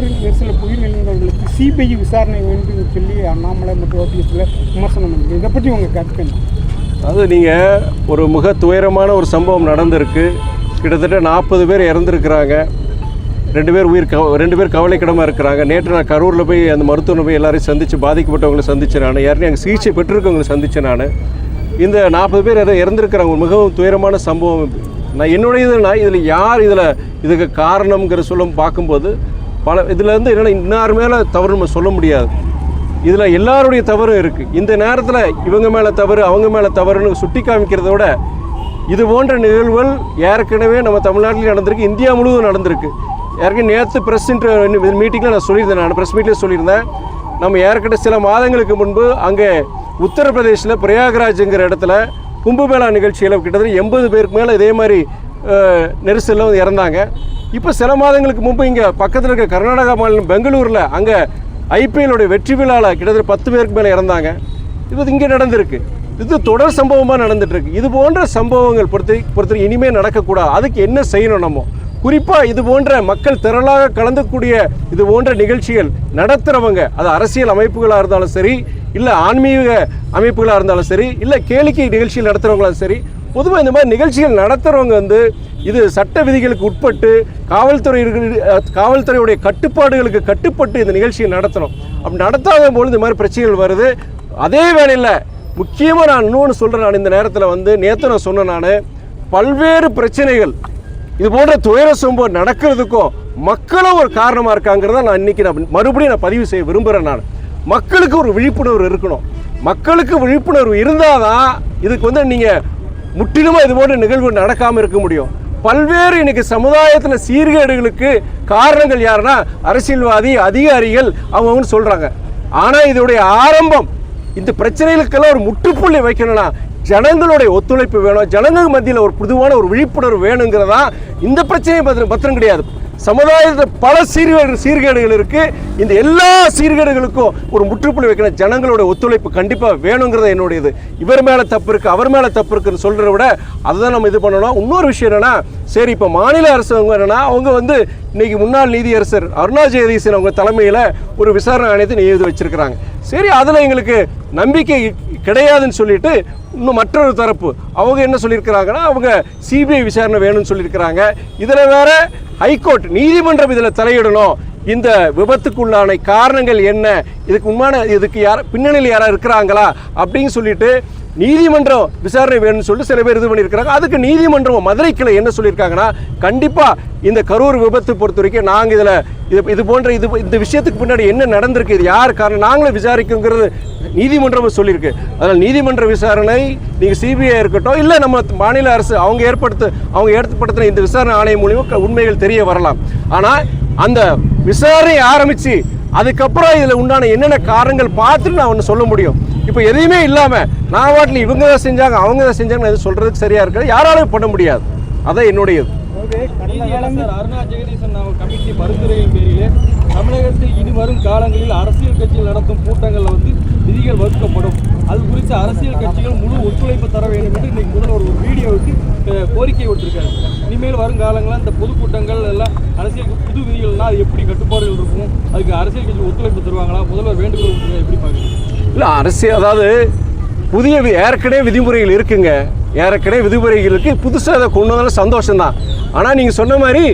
ஒரு சில உயிரிழந்தவர்களுக்கு சிபிஐ விசாரணை வேண்டும் சொல்லி அண்ணாமலை மற்றும் ஓபிஎஸ்ல விமர்சனம் பண்ணுது இதை பற்றி உங்கள் கருத்து அது நீங்கள் ஒரு மிக துயரமான ஒரு சம்பவம் நடந்திருக்கு. கிட்டத்தட்ட நாற்பது பேர் இறந்துருக்கிறாங்க. ரெண்டு பேர் உயிர் கவ ரெண்டு பேர் கவலைக்கிடமாக இருக்கிறாங்க. நேற்று நான் கரூரில் போய் அந்த மருத்துவனை போய் எல்லாரையும் சந்தித்து பாதிக்கப்பட்டவங்களை சந்தித்தேன் நான். ஏற்கனவே அங்கே சிகிச்சை பெற்றிருக்கவங்களை சந்தித்தேன் நான். இந்த நாற்பது பேர் இற- இறந்துருக்கிறாங்க. மிகவும் துயரமான சம்பவம் நான் என்னுடைய இதுனா இதில் யார் இதில் இதுக்கு காரணம்ங்கிற சொல்லும் பார்க்கும்போது பல இதில் இருந்து என்னென்னா இன்னார் மேலே தவறு நம்ம சொல்ல முடியாது. இதில் எல்லாருடைய தவறும் இருக்குது இந்த நேரத்தில் இவங்க மேலே தவறு அவங்க மேலே தவறுன்னு சுட்டி காமிக்கிறத விட இது போன்ற நிகழ்வுகள் ஏற்கனவே நம்ம தமிழ்நாட்டில் நடந்திருக்கு. இந்தியா முழுவதும் நடந்திருக்கு. ஏற்கனவே நேற்று ப்ரெஸ் மீட்டிங்கில் நான் சொல்லியிருந்தேன் நான் ப்ரெஸ் மீட்டில் சொல்லியிருந்தேன். நம்ம ஏற்கனவே சில மாதங்களுக்கு முன்பு அங்கே உத்தரப்பிரதேசில் பிரயாகராஜுங்கிற இடத்துல கும்பமேளா நிகழ்ச்சியில் கிட்டத்தட்ட எண்பது பேருக்கு மேலே இதே மாதிரி நெரிசலில் வந்து இறந்தாங்க. இப்போ சில மாதங்களுக்கு முன்பு இங்கே பக்கத்தில் இருக்க கர்நாடகா மாநிலம் பெங்களூரில் அங்கே ஐபிஎல்லுடைய வெற்றி விழாவில் கிட்டத்தட்ட பத்து பேருக்கு மேலே இறந்தாங்க. இது இங்கே நடந்திருக்கு. இது தொடர் சம்பவமாக நடந்துட்டுருக்கு. இது போன்ற சம்பவங்கள் பொறுத்த பொறுத்த இனிமேல் நடக்கக்கூடாது. அதுக்கு என்ன செய்யணும் நம்ம? குறிப்பாக இது போன்ற மக்கள் திரளாக கலந்துக்கூடிய இது போன்ற நிகழ்ச்சிகள் நடத்துகிறவங்க அது அரசியல் அமைப்புகளாக இருந்தாலும் சரி இல்லை ஆன்மீக அமைப்புகளாக இருந்தாலும் சரி இல்லை கேளிக்கை நிகழ்ச்சிகள் நடத்துகிறவங்களாலும் சரி பொதுவாக இந்த மாதிரி நிகழ்ச்சிகள் நடத்துகிறவங்க வந்து இது சட்ட விதிகளுக்கு உட்பட்டு காவல்துறை காவல்துறையுடைய கட்டுப்பாடுகளுக்கு கட்டுப்பட்டு இந்த நிகழ்ச்சியை நடத்தணும். அப்படி நடத்தாத போது இந்த மாதிரி பிரச்சனைகள் வருது. அதே வேளையில் முக்கியமாக நான் இன்னொன்று சொல்கிறேன் நான் இந்த நேரத்தில் வந்து நேற்று நான் சொன்னேன் நான் பல்வேறு பிரச்சனைகள் இது போன்ற துயர சம்பவம் நடக்கிறதுக்கும் மக்களும் ஒரு காரணமாக இருக்காங்கிறத நான் இன்னைக்கு நான் மறுபடியும் நான் பதிவு செய்ய விரும்புகிறேன் நான். மக்களுக்கு ஒரு விழிப்புணர்வு இருக்கணும். மக்களுக்கு விழிப்புணர்வு இருந்தால் தான் இதுக்கு வந்து நீங்கள் முற்றிலுமாக இது போன்ற நிகழ்வு நடக்காமல் இருக்க முடியும். பல்வேறு இன்னைக்கு சமுதாயத்தில் சீர்கேடுகளுக்கு காரணங்கள் யாருன்னா அரசியல்வாதி அதிகாரிகள் அவங்கவுன்னு சொல்கிறாங்க ஆனால் இதோடைய ஆரம்பம் இந்த பிரச்சனைகளுக்கெல்லாம் ஒரு முற்றுப்புள்ளி வைக்கணும்னா ஜனங்களுடைய ஒத்துழைப்பு வேணும். ஜனங்கள் மத்தியில் ஒரு பொதுவான ஒரு விழிப்புணர்வு வேணுங்கிறதா இந்த பிரச்சனையை பத்திரம் பத்திரம் கிடையாது. சமுதாயத்தில் பல சீர்கேடு சீர்கேடுகள் இருக்குது இந்த எல்லா சீர்கேடுகளுக்கும் ஒரு முற்றுப்புள்ளி வைக்கணும் ஜனங்களோட ஒத்துழைப்பு கண்டிப்பாக வேணுங்கிறது என்னுடையது. இவர் மேலே தப்பு இருக்குது அவர் மேலே தப்பு இருக்குன்னு சொல்கிறத விட அதுதான் நம்ம இது பண்ணணும். இன்னொரு விஷயம் என்னென்னா சரி இப்போ மாநில அரசு அவங்க என்னன்னா அவங்க வந்து இன்னைக்கு முன்னாள் நீதியரசர் அருணா அவங்க தலைமையில் ஒரு விசாரணை ஆணையத்தை நியமித்து வச்சிருக்கிறாங்க. சரி அதில் எங்களுக்கு நம்பிக்கை கிடையாதுன்னு சொல்லிட்டு இன்னும் மற்றொரு தரப்பு. அவங்க என்ன சொல்லியிருக்கிறாங்கன்னா அவங்க சிபிஐ விசாரணை வேணும்னு சொல்லியிருக்கிறாங்க. இதில் வேற ஹைகோர்ட் நீதிமன்றம் இதில் தலையிடணும். இந்த விபத்துக்குள்ளான காரணங்கள் என்ன? இதுக்கு உண்மையான இதுக்கு யார் பின்னணியில் யாராக இருக்கிறாங்களா? அப்படின்னு சொல்லிட்டு நீதிமன்றம் விசாரணை வேணும்னு சொல்லிட்டு சில பேர் இது பண்ணியிருக்கிறாங்க. அதுக்கு நீதிமன்றம் மதுரை கிளை என்ன சொல்லியிருக்காங்கன்னா கண்டிப்பாக இந்த கரூர் விபத்து பொறுத்த வரைக்கும் நாங்கள் இதில் இது இது போன்ற இது இந்த விஷயத்துக்கு பின்னாடி என்ன நடந்திருக்கு இது யார் காரணம் நாங்களும் விசாரிக்குங்கிறது நீதிமன்றம் சொல்லியிருக்கு. அதனால் நீதிமன்ற விசாரணை நீங்கள் சிபிஐ இருக்கட்டும் இல்லை நம்ம மாநில அரசு அவங்க ஏற்படுத்த அவங்க ஏற்படுத்தின இந்த விசாரணை ஆணையம் மூலியமாக உண்மைகள் தெரிய வரலாம். ஆனால் அந்த விசாரணை ஆரம்பித்து அதுக்கப்புறம் இதில் உண்டான என்னென்ன காரணங்கள் பார்த்துட்டு நான் ஒன்று சொல்ல முடியும். இப்போ எதையுமே இல்லாமல் நான் வாட்டில் இவங்க தான் செஞ்சாங்க அவங்க தான் செஞ்சாங்கன்னு எதுவும் சொல்கிறதுக்கு சரியாக இருக்காது. யாராலும் பண்ண முடியாது. அதான் என்னுடையது. அதாவது அருணா ஜெகதீசன் கமிட்டி பரிந்துரையின் பேரிலே தமிழகத்தில் இனி வரும் காலங்களில் அரசியல் கட்சிகள் நடத்தும் கூட்டங்களில் வந்து விதிகள் வகுக்கப்படும். அது குறித்து அரசியல் கட்சிகள் முழு ஒத்துழைப்பு தர வேண்டும் என்று இன்னைக்கு முதல்வர் ஒரு வீடியோவுக்கு கோரிக்கை விட்டுருக்காரு இனிமேல் வரும் காலங்களில் இந்த பொதுக்கூட்டங்கள் எல்லாம் அரசியல் புது விதிகள்னால் அது எப்படி கட்டுப்பாடுகள் இருக்கும்? அதுக்கு அரசியல் கட்சி ஒத்துழைப்பு தருவாங்களா? முதல்வர் வேண்டுகோள் விட்டிருக்காரு. எப்படி பார்க்குறீங்க இல்லை அரசியல் அதாவது புதிய ஏற்கனவே விதிமுறைகள் இருக்குங்க. ஏற்கனவே விதிமுறைகள் இருக்குது புதுசாக அதை கொண்டு வந்தாலும் சந்தோஷம்தான். ஆனால் நீங்கள் சொன்ன மாதிரி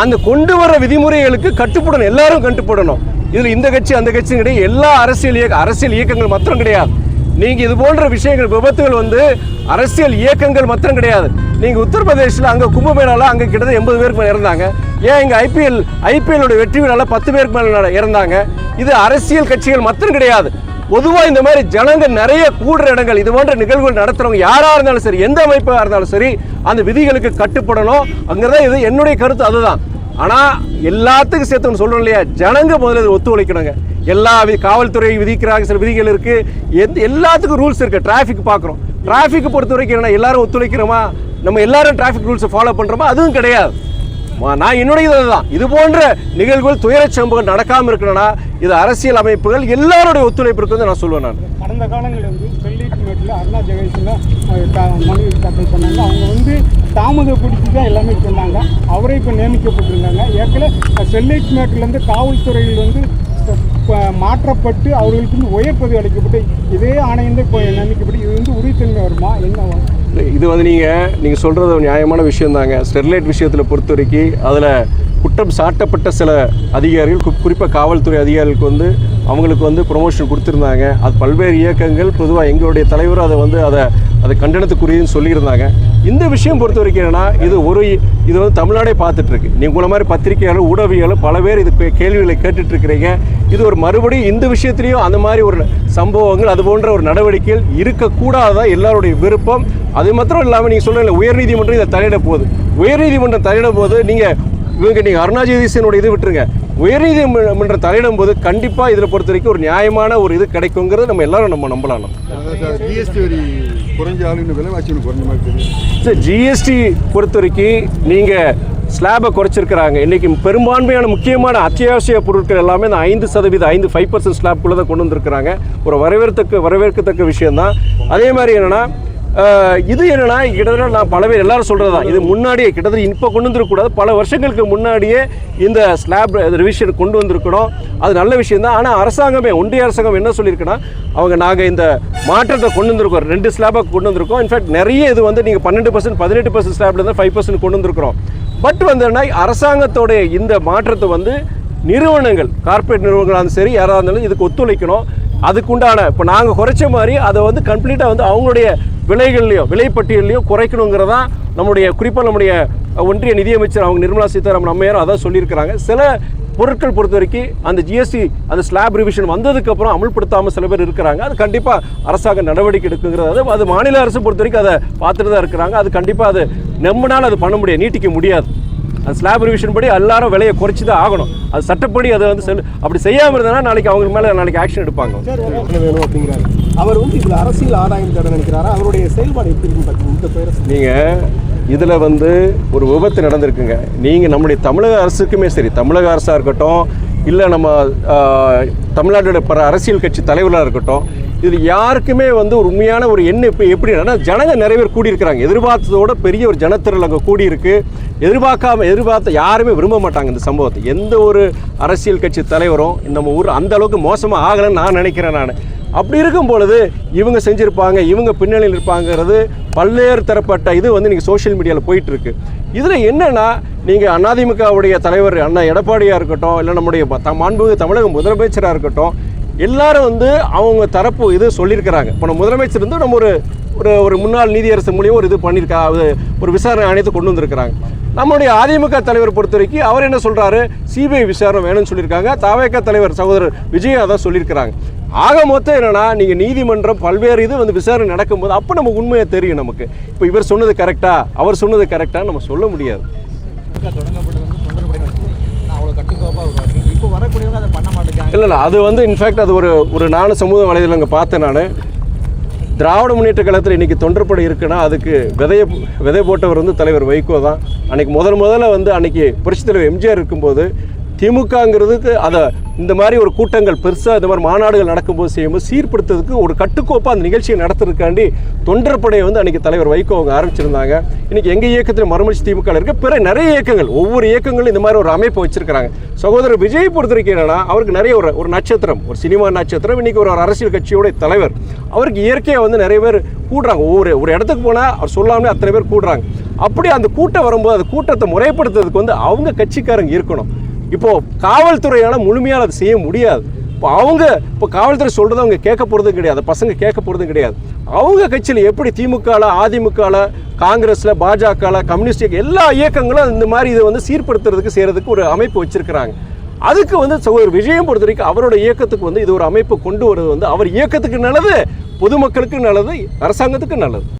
அந்த கொண்டு வர விதிமுறைகளுக்கு கட்டுப்படணும். எல்லாரும் கட்டுப்படணும். இதில் இந்த கட்சி அந்த கட்சியும் கிடையாது. எல்லா அரசியல் இயக்க அரசியல் இயக்கங்கள் மாத்திரம் கிடையாது. நீங்கள் இது போன்ற விஷயங்கள் விபத்துகள் வந்து அரசியல் இயக்கங்கள் மாத்திரம் கிடையாது. நீங்கள் உத்தரப்பிரதேசில் அங்கே கும்பமேளாவில் அங்கே கிட்டத்தட்ட எண்பது பேருக்கு மேலே இறந்தாங்க. ஏன் இங்கே ஐபிஎல் ஐபிஎல்லோட வெற்றி விழாவில் பத்து பேருக்கு மேலே இறந்தாங்க. இது அரசியல் கட்சிகள் மாத்திரம் கிடையாது. பொதுவாக இந்த மாதிரி ஜனங்கள் நிறைய கூடுற இடங்கள் இது போன்ற நிகழ்வுகள் நடத்துகிறவங்க யாராக இருந்தாலும் சரி எந்த அமைப்பாக இருந்தாலும் சரி அந்த விதிகளுக்கு கட்டுப்படணும் அங்கதான் இது என்னுடைய கருத்து அதுதான். ஆனால் எல்லாத்துக்கும் சேர்த்து ஒன்று சொல்கிறோம் இல்லையா? ஜனங்க முதல்ல இது ஒத்துழைக்கணுங்க எல்லா வி காவல்துறை விதிக்கிறாங்க சில விதிகள் இருக்குது எந்த எல்லாத்துக்கும் ரூல்ஸ் இருக்குது டிராஃபிக் பார்க்குறோம் டிராஃபிக் பொறுத்த வரைக்கும் என்ன எல்லாரும் ஒத்துழைக்கிறோமா நம்ம எல்லாரும் டிராஃபிக் ரூல்ஸை ஃபாலோ பண்ணுறோமா அதுவும் கிடையாது. நான் என்னுடைய இதுதான் இது போன்ற நிகழ்வுகள் துயரச் சம்பவம் நடக்காமல் இருக்கணும்னா இது அரசியல் அமைப்புகள் எல்லாருடைய ஒத்துழைப்பு இருக்குன்னு நான் சொல்லுவேன் நான். கடந்த காலங்களில் வந்து நீதிமன்றத்தில் அருணா ஜெகதீஷன் மனு தாக்கல் பண்ணாங்க. அவங்க வந்து தாமதப்படுத்தி தான் எல்லாமே சொன்னாங்க. அவரே இப்போ நியமிக்கப்பட்டிருந்தாங்க. ஏற்கனவே ஸ்டெர்லைட் மேட்டிலேருந்து காவல்துறையில் வந்து மாற்றப்பட்டு அவர்களுக்கு வந்து உயர் பதவி அளிக்கப்பட்டு இதே ஆணையம் இப்போ நியமிக்கப்பட்டு இது வந்து உறுதித்தன்மை வருமா? என்ன இது வந்து நீங்கள் நீங்கள் சொல்கிறது நியாயமான விஷயம் தாங்க ஸ்டெர்லைட் விஷயத்தில் பொறுத்த வரைக்கும் அதில் குற்றம் சாட்டப்பட்ட சில அதிகாரிகள் குறிப்பாக காவல்துறை அதிகாரிகளுக்கு வந்து அவங்களுக்கு வந்து ப்ரொமோஷன் கொடுத்துருந்தாங்க. அது பல்வேறு இயக்கங்கள் பொதுவாக எங்களுடைய தலைவர் அதை வந்து அதை அதை கண்டனத்துக்குரியதுன்னு சொல்லியிருந்தாங்க. இந்த விஷயம் பொறுத்த வரைக்கும் என்னென்னா இது ஒரு இது வந்து தமிழ்நாடே பார்த்துட்ருக்கு. நீங்கள் உங்களை மாதிரி பத்திரிகையாளர் ஊடகவியாளர் பல பேர் இது கேள்விகளை கேட்டுட்ருக்கிறீங்க. இது ஒரு மறுபடியும் இந்த விஷயத்துலையும் அந்த மாதிரி ஒரு சம்பவங்கள் அது போன்ற ஒரு நடவடிக்கைகள் இருக்கக்கூடாதான் எல்லாருடைய விருப்பம். அது மாத்திரம் இல்லாமல் நீங்கள் சொல்கிறீங்க உயர்நீதிமன்றம் இதை தலையிட போகுது. உயர்நீதிமன்றம் தலையிட போது நீங்கள் இவங்க நீங்கள் அருணாஜெகதீசனோட இது விட்டுருங்க. உயர்நீதிமன்றம் தலையிடும் போது கண்டிப்பாக இதில் பொறுத்த வரைக்கும் ஒரு நியாயமான ஒரு இது கிடைக்குங்கிறது நம்ம எல்லாரும் நம்ம நம்பலாம். சார் ஜிஎஸ்டி பொறுத்த வரைக்கும் நீங்கள் ஸ்லாபை குறைச்சிருக்கிறாங்க. இன்றைக்கி பெரும்பான்மையான முக்கியமான அத்தியாவசிய பொருட்கள் எல்லாமே இந்த ஐந்து சதவீதம் ஐந்து ஃபைவ் பர்சன்ட் ஸ்லாப்குள்ளே தான் கொண்டு வந்திருக்கிறாங்க. ஒரு வரவேற்கத்தக்க வரவேற்கத்தக்க விஷயம்தான். அதே மாதிரி என்னென்னா இது என்னென்னா கிட்டத்தட்ட நான் பல பேர் எல்லாரும் சொல்கிறது தான் இது முன்னாடியே கிட்டத்தட்ட இப்போ கொண்டு வந்துருக்கக்கூடாது. பல வருஷங்களுக்கு முன்னாடியே இந்த ஸ்லாப் ரிவிஷன் கொண்டு வந்திருக்கணும். அது நல்ல விஷயம் தான் ஆனால் அரசாங்கமே ஒன்றிய அரசாங்கம் என்ன சொல்லியிருக்குன்னா அவங்க நாங்கள் இந்த மாற்றத்தை கொண்டு வந்திருக்கோம். ரெண்டு ஸ்லாபாக கொண்டு வந்திருக்கோம். இன்ஃபேக்ட் நிறைய இது வந்து நீங்கள் பன்னெண்டு பர்சன்ட் பதினெட்டு பர்சன்ட் ஸ்லாப்ல தான் ஃபைவ் பர்சன்ட் கொண்டு வந்திருக்கிறோம். பட் வந்து என்ன அரசாங்கத்தோடைய இந்த மாற்றத்தை வந்து நிறுவனங்கள் கார்ப்பரேட் நிறுவனங்களாக இருந்தாலும் சரி யாராக இருந்தாலும் இதுக்கு ஒத்துழைக்கணும். அதுக்குண்டான இப்போ நாங்கள் குறைச்ச மாதிரி அதை வந்து கம்ப்ளீட்டாக வந்து அவங்களுடைய விலைகள்லையும் விலைப்பட்டியல்லையும் குறைக்கணுங்கிறதான் நம்முடைய குறிப்பாக நம்முடைய ஒன்றிய நிதியமைச்சர் அவங்க நிர்மலா சீதாராமன் அம்மையாரும் அதான் சொல்லியிருக்கிறாங்க. சில பொருட்கள் பொறுத்த வரைக்கும் அந்த ஜிஎஸ்டி அந்த ஸ்லாப் ரிவிஷன் வந்ததுக்கப்புறம் அமல்படுத்தாமல் சில பேர் இருக்கிறாங்க. அது கண்டிப்பாக அரசாங்க நடவடிக்கை எடுக்குங்கிறது அது மாநில அரசு பொறுத்த வரைக்கும் அதை பார்த்துட்டு தான் இருக்கிறாங்க. அது கண்டிப்பாக அது நம்மனால அது பண்ண முடியாது நீட்டிக்க முடியாது. அந்த ஸ்லாப் ரிவிஷன் படி எல்லாரும் விலையை குறைச்சி தான் ஆகணும். அது சட்டப்படி அதை வந்து செல் அப்படி செய்யாமல் இருந்தனா நாளைக்கு அவங்க மேலே நாளைக்கு ஆக்ஷன் எடுப்பாங்க. வேணும் அப்படிங்கிறாரு. அவர் வந்து இதுல அரசியல் ஆதாயம் தேட நினைக்கிறாரா? அவருடைய செயல்பாடு எப்படி இருக்குன்னு பாத்தீங்க இந்த பேரை நீங்கள் இதில் வந்து ஒரு விபத்து நடந்திருக்குங்க. நீங்கள் நம்முடைய தமிழக அரசுக்குமே சரி தமிழக அரசாக இருக்கட்டும் இல்லை நம்ம தமிழ்நாட்டோட பிற அரசியல் கட்சி தலைவராக இருக்கட்டும் இது யாருக்குமே வந்து ஒரு உண்மையான ஒரு எண்ணம் இப்போ எப்படின்னா ஜனங்கள் ஜனங்க நிறைய பேர் கூடியிருக்கிறாங்க. எதிர்பார்த்ததோட பெரிய ஒரு ஜனத்திரல் அங்கே கூடியிருக்கு. எதிர்பார்க்காம எதிர்பார்த்த யாருமே விரும்ப மாட்டாங்க இந்த சம்பவத்தை. எந்த ஒரு அரசியல் கட்சி தலைவரும் நம்ம ஊர் அந்த அளவுக்கு மோசமாக ஆகலைன்னு நான் நினைக்கிறேன் நான். அப்படி இருக்கும் பொழுது இவங்க செஞ்சுருப்பாங்க இவங்க பின்னணியில் இருப்பாங்கிறது பல்வேறு தரப்பட்ட இது வந்து நீங்கள் சோஷியல் மீடியாவில் போயிட்டுருக்கு. இதில் என்னென்னா நீங்கள் அதிமுகவுடைய தலைவர் அண்ணா எடப்பாடியாக இருக்கட்டும் இல்லை நம்முடைய மாண்புமிகு தமிழக முதலமைச்சராக இருக்கட்டும் எல்லாரும் வந்து அவங்க தரப்பு இது சொல்லியிருக்கிறாங்க. இப்போ நம்ம முதலமைச்சர் வந்து நம்ம ஒரு ஒரு ஒரு முன்னாள் நீதியரசு மூலியம் ஒரு இது பண்ணியிருக்கா அது ஒரு விசாரணை ஆணையத்தை கொண்டு வந்திருக்கிறாங்க. நம்முடைய அதிமுக தலைவர் பொறுத்த வரைக்கும் அவர் என்ன சொல்கிறாரு சிபிஐ விசாரணை வேணும்னு சொல்லியிருக்காங்க. தவேக தலைவர் சகோதரர் விஜய் அதான் சொல்லியிருக்கிறாங்க. ஆக மொத்தம் என்னென்னா நீங்கள் நீதிமன்றம் பல்வேறு இது வந்து விசாரணை நடக்கும்போது அப்போ நம்ம உண்மையாக தெரியும் நமக்கு. இப்போ இவர் சொன்னது கரெக்டா அவர் சொன்னது கரெக்டாக நம்ம சொல்ல முடியாது. வரக்கூடியவங்க அதை பண்ண மாட்டேங்காங்க இல்லை இல்லை அது வந்து இன்ஃபேக்ட் அது ஒரு ஒரு நானும் சமூக வலைதளங்க பார்த்தேன் நான். திராவிட முன்னேற்ற கழகத்தில் இன்றைக்கி தொண்டர்படை இருக்குன்னா அதுக்கு விதைய விதை போட்டவர் வந்து தலைவர் வைகோ தான். அன்றைக்கி முதல் முதல்ல வந்து அன்றைக்கி புரட்சித் தலைவர் எம்ஜிஆர் இருக்கும்போது திமுகங்கிறதுக்கு அதை இந்த மாதிரி ஒரு கூட்டங்கள் பெருசாக இந்த மாதிரி மாநாடுகள் நடக்கும்போது செய்யும்போது சீர்படுத்துறதுக்கு ஒரு கட்டுக்கோப்பாக அந்த நிகழ்ச்சியை நடத்துறதுக்காண்டி தொண்டர்படையை வந்து அன்றைக்கி தலைவர் வைகோ அவங்க ஆரம்பிச்சிருந்தாங்க. இன்றைக்கி எங்கள் இயக்கத்தில் மறுமலர்ச்சி திமுக இருக்க பிற நிறைய இயக்கங்கள் ஒவ்வொரு இயக்கங்களும் இந்த மாதிரி ஒரு அமைப்பை வச்சிருக்கிறாங்க. சகோதரர் விஜய் பொறுத்த வரைக்கும் என்னன்னா அவருக்கு நிறைய ஒரு ஒரு நட்சத்திரம் ஒரு சினிமா நட்சத்திரம் இன்றைக்கி ஒரு அரசியல் கட்சியோட தலைவர். அவருக்கு இயற்கையாக வந்து நிறைய பேர் கூடுறாங்க. ஒவ்வொரு ஒரு இடத்துக்கு போனால் அவர் சொல்லாமலே அத்தனை பேர் கூடுறாங்க. அப்படி அந்த கூட்டம் வரும்போது அந்த கூட்டத்தை முறைப்படுத்துறதுக்கு வந்து அவங்க கட்சிக்காரங்க இருக்கணும். இப்போது காவல்துறையால் முழுமையாக அதை செய்ய முடியாது. இப்போ அவங்க இப்போ காவல்துறை சொல்கிறத அவங்க கேட்க போகிறதும் கிடையாது. பசங்க கேட்க போகிறதும் கிடையாது. அவங்க கட்சியில் எப்படி திமுகவில் அதிமுகவில் காங்கிரஸில் பாஜகவில் கம்யூனிஸ்ட் எல்லா இயக்கங்களும் இந்த மாதிரி இதை வந்து சீர்படுத்துறதுக்கு செய்கிறதுக்கு ஒரு அமைப்பு வச்சுருக்கிறாங்க. அதுக்கு வந்து சகோதரர் விஜயம் பொறுத்த வரைக்கும் அவரோட இயக்கத்துக்கு வந்து இது ஒரு அமைப்பு கொண்டு வர்றது வந்து அவர் இயக்கத்துக்கு நல்லது பொதுமக்களுக்கு நல்லது அரசாங்கத்துக்கு நல்லது.